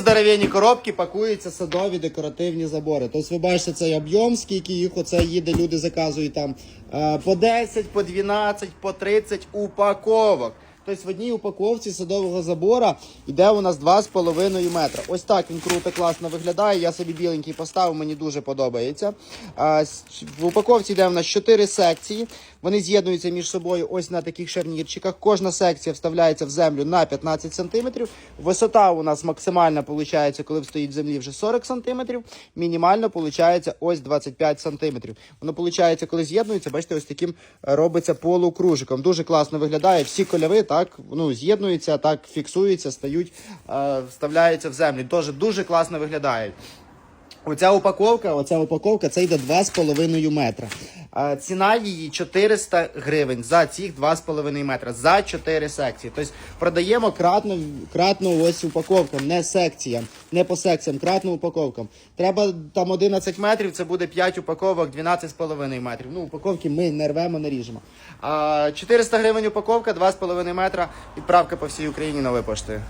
Здоровенні коробки пакуються садові декоративні забори. Тобто ви бачите цей об'єм, скільки їх оце їде, люди заказують там е, по 10, по 12, по 30 упаковок. Тобто в одній упаковці садового забора йде у нас 2,5 метра. Ось так він круто, класно виглядає. Я собі біленький поставив, мені дуже подобається. В упаковці йде у нас 4 секції. Вони з'єднуються між собою ось на таких шарнірчиках. Кожна секція вставляється в землю на 15 см. Висота у нас максимальна виходить, коли стоїть в землі вже 40 см. Мінімально виходить ось 25 см. Воно виходить, коли з'єднується, бачите, ось таким робиться полукружиком. Дуже класно виглядає. Всі кольори так ну, з'єднуються, так фіксуються, стають, е, вставляються в землю. Дуже, дуже класно виглядають. Оця упаковка, оця упаковка це йде 2,5 метра. А, ціна її 400 гривень за цих 2,5 метра, за 4 секції. Тобто продаємо кратно, кратно ось упаковкам, не секціям, не по секціям, кратно упаковкам. Треба там 11 метрів, це буде 5 упаковок, 12,5 метрів. Ну, упаковки ми не рвемо, не ріжемо. А 400 гривень упаковка, 2,5 метра, відправка по всій Україні новою поштою.